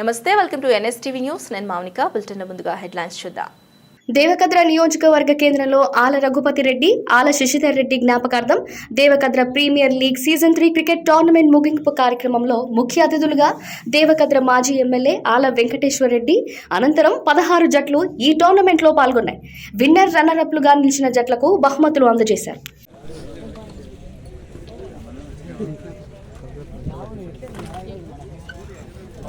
నమస్తే welcome to NSTV news. నేను Mounika. Bulletin ముందుగా హెడ్లైన్స్ చూద్దాం. దేవకద్ర నియోజకవర్గ కేంద్రంలో ఆల రఘుపతి రెడ్డి ఆల శశిధర్ రెడ్డి జ్ఞాపకార్థం Devakadra premier league season three cricket tournament ముగింపు కార్యక్రమంలో ముఖ్య అతిథులుగా దేవకద్ర మాజీ ఎమ్మెల్యే ఆల వెంకటేశ్వర రెడ్డి అనంతరం పదహారు జట్లు ఈ టోర్నమెంట్లో పాల్గొన్నాయి. విన్నర్ రన్నరప్లుగా నిలిచిన జట్లకు బహుమతులు అందజేశారు.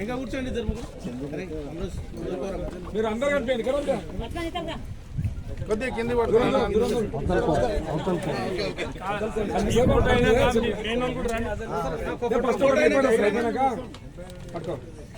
ఇంకా కూర్చోండి. మీరు అందరు కనిపించండి. కదా కొద్దిగా కింది ఫస్ట్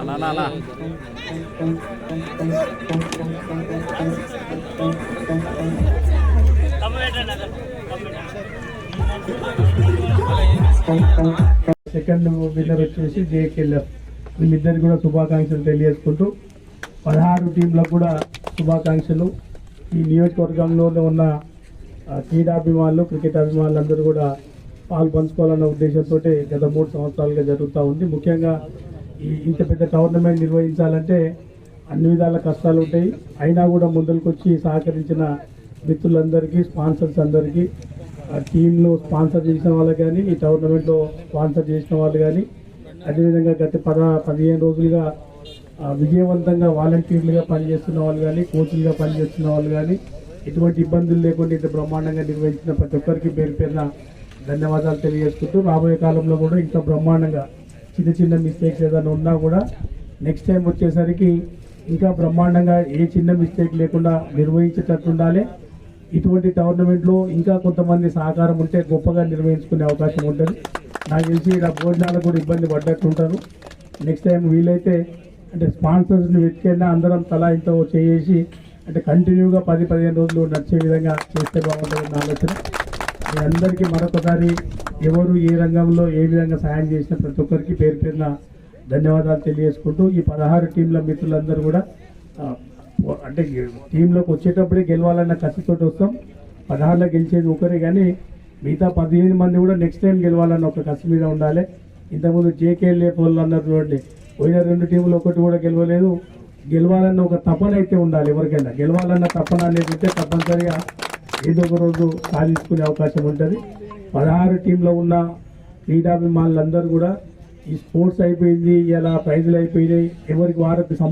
అలా అలా సెకండ్ విన్నర్ వచ్చేసి జేకేఎల్ఎఫ్. వీళ్ళిద్దరికి కూడా శుభాకాంక్షలు తెలియజేసుకుంటూ పదహారు టీంలకు కూడా శుభాకాంక్షలు. ఈ నియోజకవర్గంలో ఉన్న క్రీడాభిమానులు క్రికెట్ అభిమానులు అందరూ కూడా పాలు పంచుకోవాలన్న ఉద్దేశంతో గత మూడు సంవత్సరాలుగా జరుగుతూ ఉంది. ముఖ్యంగా ఈ ఇంత పెద్ద టోర్నమెంట్ నిర్వహించాలంటే అన్ని విధాల కష్టాలు ఉంటాయి. అయినా కూడా ముందరికి వచ్చి సహకరించిన మిత్రులందరికీ స్పాన్సర్స్ అందరికీ ఆ టీంలో స్పాన్సర్ చేసిన వాళ్ళు కానీ ఈ టోర్నమెంట్లో స్పాన్సర్ చేసిన వాళ్ళు కానీ అదేవిధంగా గత పద పదిహేను రోజులుగా విజయవంతంగా వాలంటీర్లుగా పనిచేస్తున్న వాళ్ళు కానీ కోచ్లుగా పనిచేస్తున్న వాళ్ళు కానీ ఎటువంటి ఇబ్బందులు లేకుండా ఇంత బ్రహ్మాండంగా నిర్వహించిన ప్రతి ఒక్కరికి పేరు పేరున ధన్యవాదాలు తెలియజేసుకుంటూ రాబోయే కాలంలో కూడా ఇంకా బ్రహ్మాండంగా చిన్న చిన్న మిస్టేక్స్ ఏదైనా ఉన్నా కూడా నెక్స్ట్ టైం వచ్చేసరికి ఇంకా బ్రహ్మాండంగా ఏ చిన్న మిస్టేక్ లేకుండా నిర్వహించేటట్టు ఉండాలి. ఇటువంటి టోర్నమెంట్లో ఇంకా కొంతమంది సహకారం ఉంటే గొప్పగా నిర్వహించుకునే అవకాశం ఉంటుంది. నాకు తెలిసి ఇలా భోజనాలకు కూడా ఇబ్బంది పడ్డట్టు ఉంటారు. నెక్స్ట్ టైం వీలైతే అంటే స్పాన్సర్స్ని వెతికైనా అందరం తలా ఇంత చేసి అంటే కంటిన్యూగా పది పదిహేను రోజులు నడిచే విధంగా చేస్తే బాగుంటుంది నా ఆలోచన. మీ అందరికీ మరొకసారి ఎవరు ఏ రంగంలో ఏ విధంగా సాయం చేసిన ప్రతి ఒక్కరికి పేరు పేరున ధన్యవాదాలు తెలియజేసుకుంటూ ఈ పదహారు టీంల మిత్రులందరూ కూడా అంటే టీంలోకి వచ్చేటప్పుడే గెలవాలన్న కసితో వస్తాం. పదహారులో గెలిచేది ఒకరే కానీ మిగతా పదిహేను మంది కూడా నెక్స్ట్ టైం గెలవాలన్న ఒక కసి మీద ఉండాలి. ఇంతకుముందు జేకేఎల్ఏ వాళ్ళు అన్నారు చూడండి పోయిన రెండు టీములు ఒకటి కూడా గెలవలేదు. గెలవాలన్న ఒక తపన అయితే ఉండాలి ఎవరికైనా. గెలవాలన్న తపన అనేది ఉంటే తప్పనిసరిగా ఏదో ఒక రోజు సాధించుకునే అవకాశం ఉంటుంది. పదహారు టీంలో ఉన్న క్రీడాభిమానులందరూ కూడా ఈ స్పోర్ట్స్ అయిపోయింది ఇలా ప్రైజులు అయిపోయినాయి. ఎవరికి వారికి